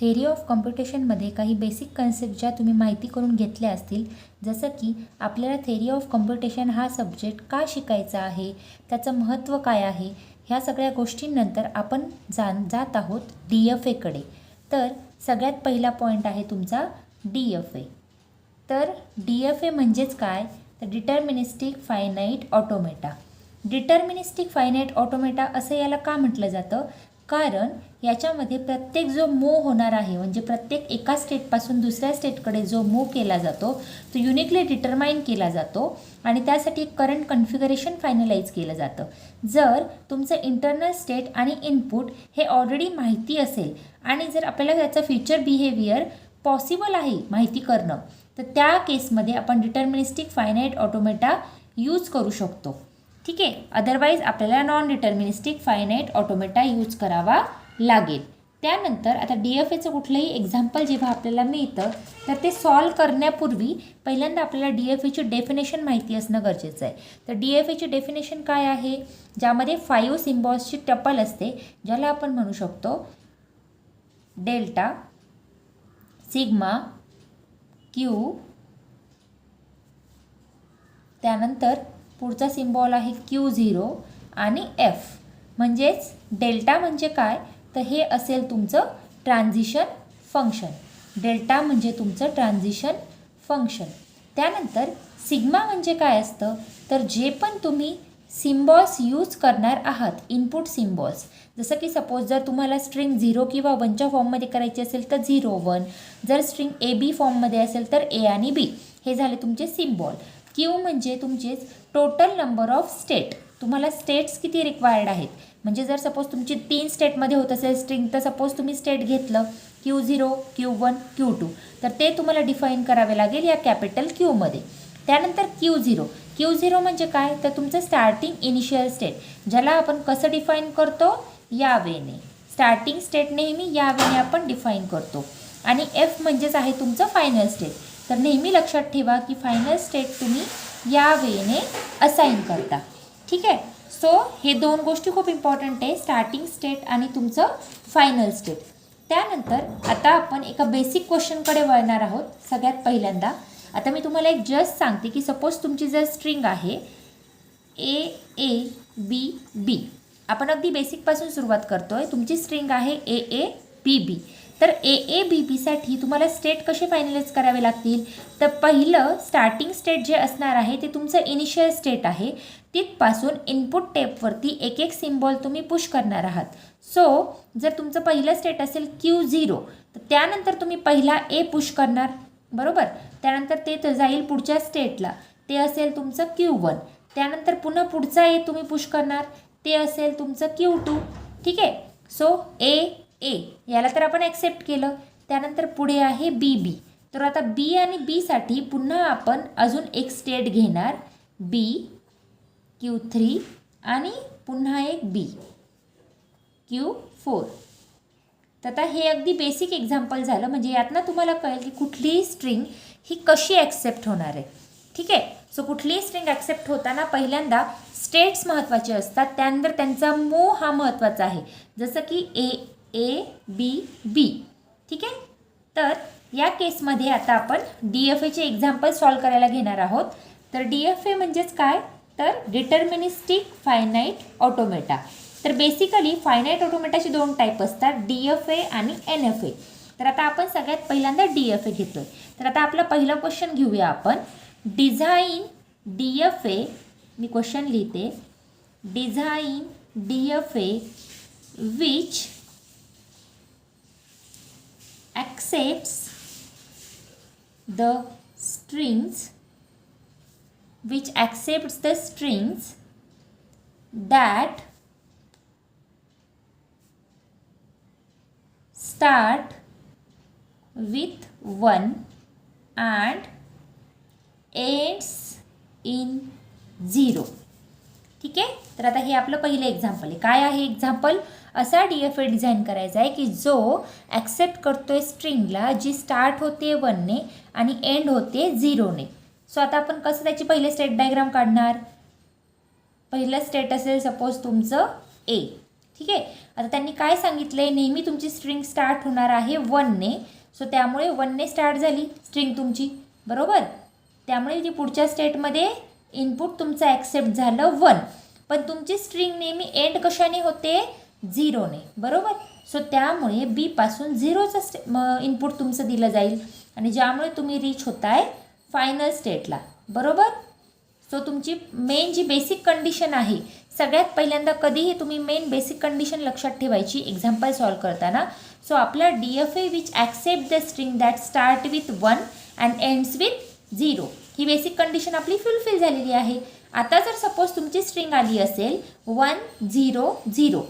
Theory of कॉम्प्युटेशनमध्ये काही basic concept ज्या तुम्ही माहिती करून घेतल्या असतील जसं की आपल्याला थेरी ऑफ कॉम्प्युटेशन हा सब्जेक्ट का शिकायचा आहे त्याचं महत्त्व काय आहे ह्या सगळ्या गोष्टींनंतर आपण जाण जात आहोत डी एफ एकडे तर सगळ्यात पहिला पॉईंट आहे तुमचा डी एफ ए तर डी एफ ए म्हणजेच काय? तर deterministic finite automata deterministic finite automata असं याला का म्हटलं जातं? कारण याच्यामध्ये प्रत्येक जो मूव होणार आहे म्हणजे प्रत्येक एका स्टेटपासून दुसऱ्या स्टेटकडे जो मूव केला जातो तो युनिकली डिटरमाइन केला जातो आणि त्यासाठी करंट कन्फिगरेशन फायनलाइज केलं जातं. जर तुमचं इंटरनल स्टेट आणि इनपुट हे ऑलरेडी माहिती असेल आणि जर आपल्याला त्याचं फ्युचर बिहेवियर पॉसिबल आहे माहिती करणं तर त्या केसमध्ये आपण डिटर्मिनिस्टिक फायनाईट ऑटोमेटा यूज करू शकतो. ठीक आहे? अदरवाईज आपल्याला non deterministic finite automata use करावा लागेल. त्यानंतर आता डी एफ एचं कुठलंही एक्झाम्पल जेव्हा आपल्याला मिळतं तर ते सॉल्व करण्यापूर्वी पहिल्यांदा आपल्याला डी एफ एची डेफिनेशन माहिती असणं गरजेचं आहे. तर डी एफ एची डेफिनेशन काय आहे? ज्यामध्ये फाईव्ह सिम्बॉल्सची टपल असते ज्याला आपण म्हणू शकतो डेल्टा सिग्मा क्यू त्यानंतर पुढचा सिम्बॉल आहे क्यू झिरो आणि एफ म्हणजेच डेल्टा म्हणजे काय? तर हे असेल तुमचं ट्रान्झिशन फंक्शन डेल्टा म्हणजे तुमचं ट्रान्झिशन फंक्शन त्यानंतर सिग्मा म्हणजे काय असतं? तर जे पण तुम्ही सिम्बॉल्स यूज करणार आहात इनपुट सिम्बॉल्स जसं की सपोज जर तुम्हाला स्ट्रिंग झिरो किंवा वनच्या फॉर्ममध्ये करायची असेल तर झिरो वन जर स्ट्रिंग ए बी फॉर्ममध्ये असेल तर ए आणि बी हे झाले तुमचे सिम्बॉल क्यू म्हणजे तुमचेच टोटल नंबर ऑफ स्टेट तुम्हाला स्टेट्स किती रिक्वायर्ड आहेत? म्हणजे जर सपोज तुमची तीन स्टेटमध्ये होत असेल स्ट्रिंग तर सपोज तुम्ही स्टेट घेतलं Q zero Q one Q two तर ते तुम्हाला डिफाईन करावे लागेल या कॅपिटल क्यूमध्ये त्यानंतर क्यू झिरो क्यू झिरो म्हणजे काय? तर तुमचं स्टार्टिंग इनिशियल स्टेट ज्याला आपण कसं डिफाईन करतो? या वेने स्टार्टिंग स्टेट नेहमी या वेने आपण डिफाईन करतो. आणि एफ म्हणजेच आहे तुमचं फायनल स्टेट तर नेहमी लक्षात ठेवा की फायनल स्टेट तुम्ही या वेने असाइन करता. ठीक आहे? सो हे दोन गोष्टी खूप इम्पॉर्टंट आहे. स्टार्टिंग स्टेट आणि तुमचं फायनल स्टेट त्यानंतर आता आपण एका बेसिक क्वेश्चनकडे वळणार आहोत सगळ्यात पहिल्यांदा. आता मी तुम्हाला एक जस्ट सांगते की सपोज तुमची जर स्ट्रिंग आहे ए ए बी बी आपण अगदी बेसिकपासून सुरुवात करतो आहे तुमची स्ट्रिंग आहे ए ए बी बी तर ए ए बी बीसाठी तुम्हाला स्टेट कसे फायनलाइज करावे लागतील? तर पहिलं स्टार्टिंग स्टेट जे असणार आहे ते तुमचं इनिशियल स्टेट आहे. तिथपासून इनपुट टेपवरती एक एक सिम्बॉल तुम्ही पुश करणार आहात. सो जर तुमचं पहिलं स्टेट असेल क्यू झिरो तर त्यानंतर तुम्ही पहिला ए पुश करणार. बरोबर? त्यानंतर ते तर जाईल पुढच्या स्टेटला. ते असेल तुमचं क्यू वन त्यानंतर पुन्हा पुढचा ए तुम्ही पुश करणार. ते असेल तुमचं क्यू टू ठीक आहे? सो ए ए याला तर आपण ॲक्सेप्ट केलं. त्यानंतर पुढे आहे बी बी तर आता बी आणि बीसाठी पुन्हा आपण अजून एक स्टेट घेणार. बी क्यू थ्री आणि पुन्हा एक बी क्यू फोर तर आता हे अगदी बेसिक एक्झाम्पल झालं. म्हणजे यातनं तुम्हाला कळेल की कुठलीही स्ट्रिंग ही कशी ॲक्सेप्ट होणार आहे. ठीक आहे? सो कुठलीही स्ट्रिंग ॲक्सेप्ट होताना पहिल्यांदा स्टेट्स महत्त्वाचे असतात. त्यानंतर त्यांचा मो हा महत्त्वाचा आहे. जसं की ए ए बी बी ठीक आहे? तर या केसमध्ये आता आपण डी एफ एचे एक्झाम्पल सॉल्व करायला घेणार आहोत. तर डी एफ ए म्हणजेच काय? तर डिटर्मिनिस्टिक फायनाईट ऑटोमेटा तर बेसिकली फायनाईट ऑटोमेटाचे दोन टाईप असतात डी एफ ए आणि एन एफ ए तर आता आपण सगळ्यात पहिल्यांदा डी एफ ए घेतो आहे तर आता आपला पहिला क्वेश्चन घेऊया आपण. डिझाईन डी एफ ए मी क्वेश्चन लिहिते. Design D F A which accepts the strings which accepts the strings that start with 1 and ends in 0 ठीक आहे? तर आता हे आपलं पहिलं एक्झाम्पल आहे. काय आहे एक्झाम्पल असा डी एफ ए डिझाईन करायचा आहे की जो ॲक्सेप्ट करतो आहे स्ट्रिंगला जी स्टार्ट होते वनने आणि एंड होते झिरोने सो आता आपण कसं त्याची पहिले स्टेट डायग्राम काढणार? पहिलं स्टेट असेल सपोज तुमचं ए ठीक आहे? आता त्यांनी काय सांगितलं आहे नेहमी तुमची स्ट्रिंग स्टार्ट होणार आहे वनने सो त्यामुळे वनने स्टार्ट झाली स्ट्रिंग तुमची. बरोबर? त्यामुळे जी पुढच्या स्टेटमध्ये इनपुट तुमचं ॲक्सेप्ट झालं वन पण तुमची स्ट्रिंग नेहमी एंड कशाने होते? झिरोने बरोबर? सो त्यामुळे बीपासून झिरोचं स्टे इनपुट तुमचं दिलं जाईल. आणि ज्यामुळे तुम्ही रीच होताय फायनल स्टेटला बरोबर? सो तुमची मेन जी बेसिक कंडिशन आहे सगळ्यात पहिल्यांदा कधीही तुम्ही मेन बेसिक कंडिशन लक्षात ठेवायची एक्झाम्पल सॉल्व करताना. सो आपला D F A which accept the string that start with one and ends with zero he basic condition आपली फुलफिल झालेली आहे. आता जर सपोज तुमची स्ट्रिंग आली असेल वन झिरो झिरो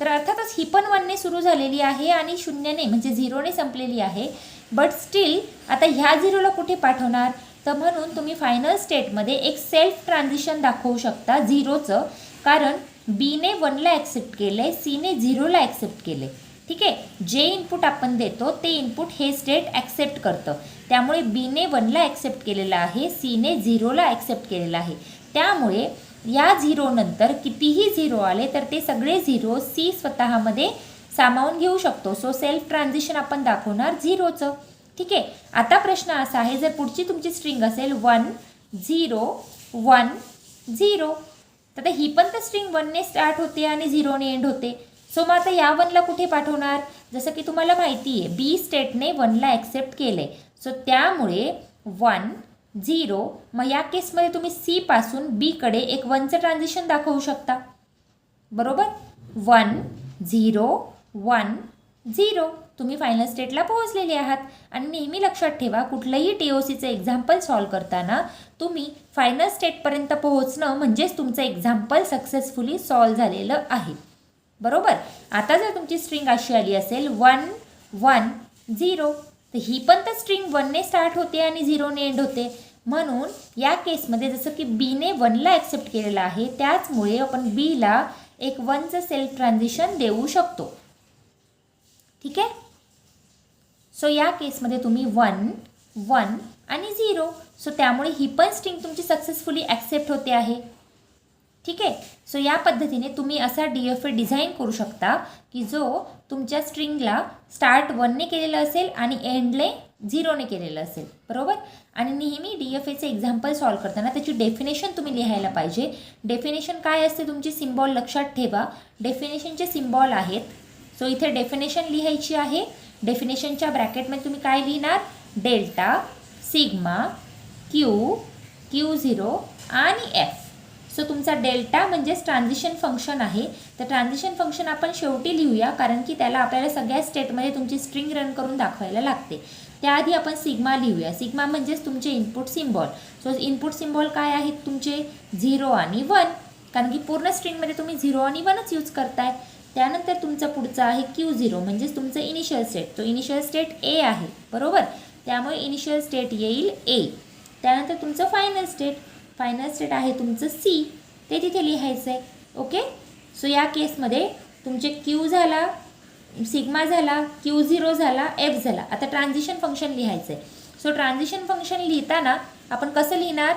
तर अर्थातच ही पण वनने सुरू झालेली आहे आणि शून्यने म्हणजे झिरोने संपलेली आहे. बट स्टील आता ह्या झिरोला कुठे पाठवणार? तर म्हणून तुम्ही फायनल स्टेटमध्ये एक सेल्फ ट्रान्झिशन दाखवू शकता झिरोचं कारण बीने वनला ॲक्सेप्ट केलं आहे सीने झिरोला ॲक्सेप्ट केलं आहे ठीक आहे? जे इनपुट आपण देतो ते इनपुट हे स्टेट ॲक्सेप्ट करतं. त्यामुळे बीने वनला ॲक्सेप्ट केलेलं आहे सीने झिरोला ॲक्सेप्ट केलेलं आहे. त्यामुळे या झिरोनंतर कितीही झिरो आले तर ते सगळे झिरो सी स्वतःमध्ये सामावून घेऊ शकतो. सो सेल्फ ट्रान्झिशन आपण दाखवणार झिरोचं. ठीक? आहे आता प्रश्न असा आहे जर पुढची तुमची स्ट्रिंग असेल वन झिरो वन झिरो तर ही पण तर स्ट्रिंग वनने स्टार्ट होते आणि झिरोने एंड होते. सो मग आता या वनला कुठे पाठवणार? जसं की तुम्हाला माहिती आहे बी स्टेटने वनला ॲक्सेप्ट केले सो त्यामुळे वन झिरो मग या केसमध्ये तुम्ही सीपासून बीकडे एक वनचं ट्रान्झिशन दाखवू शकता. बरोबर? One zero one zero. तुम्ही फायनल स्टेटला पोहोचलेले आहात. आणि नेहमी लक्षात ठेवा कुठलंही टी ओ सीचं एक्झाम्पल सॉल्व करताना तुम्ही फायनल स्टेटपर्यंत पोहोचणं म्हणजेच तुमचं एक्झाम्पल सक्सेसफुली सॉल्व झालेलं आहे. बरोबर? आता जर तुमची स्ट्रिंग अशी आली असेल वन वन झिरो तर ही पण तर स्ट्रिंग वनने स्टार्ट होते आणि झिरोने एंड होते. म्हणून या केसमध्ये जसं की बीने वनला ॲक्सेप्ट केलेलं आहे त्याचमुळे आपण बीला एक वनचं सेल्फ ट्रान्झिशन देऊ शकतो. ठीक आहे? सो या केसमध्ये तुम्ही वन वन आणि झिरो सो त्यामुळे ही पण स्ट्रिंग तुमची सक्सेसफुली ॲक्सेप्ट होते आहे. ठीक आहे? सो या पद्धतीने तुम्ही असा डी एफ ए डिझाईन करू शकता की जो तुमच्या स्ट्रिंगला स्टार्ट वनने केलेलं असेल आणि एंडले झिरोने केलेलं असेल. बरोबर? आणि नेहमी डी एफ एचे एक्झाम्पल सॉल्व करताना त्याची डेफिनेशन तुम्ही लिहायला पाहिजे. डेफिनेशन काय असते तुमची? सिम्बॉल लक्षात ठेवा. डेफिनेशनचे सिम्बॉल आहेत सो इथे डेफिनेशन लिहायची आहे. डेफिनेशनच्या ब्रॅकेटमध्ये तुम्ही काय लिहिणार? Delta sigma Q Q zero आणि एफ सो तुमचा डेल्टा म्हणजेच ट्रान्झिशन फंक्शन आहे. तर ट्रान्झिशन फंक्शन आपण शेवटी लिहूया कारण की त्याला आपल्याला सगळ्या स्टेटमध्ये तुमची स्ट्रिंग रन करून दाखवायला लागते. त्याआधी आपण सिग्मा लिहूया. सिग्मा म्हणजेच तुमचे input symbol so input symbol काय आहेत तुमचे? झिरो आणि वन कारण की पूर्ण स्ट्रिंगमध्ये तुम्ही झिरो आणि वनच यूज करताय. त्यानंतर तुमचा पुढचा आहे क्यू झिरो म्हणजेच तुमचं इनिशियल स्टेट तो इनिशियल स्टेट ए आहे बरोबर? त्यामुळे इनिशियल स्टेट येईल ए त्यानंतर तुमचं फायनल स्टेट फायनल स्टेट आहे तुमचं सी ते तिथे लिहायचं आहे ओके सो या केसमध्ये तुमचे क्यू झाला सिग्मा झाला क्यू झिरो झाला एफ झाला. आता ट्रान्झिशन फंक्शन लिहायचं आहे सो ट्रान्झिशन फंक्शन लिहिताना आपण कसं लिहिणार?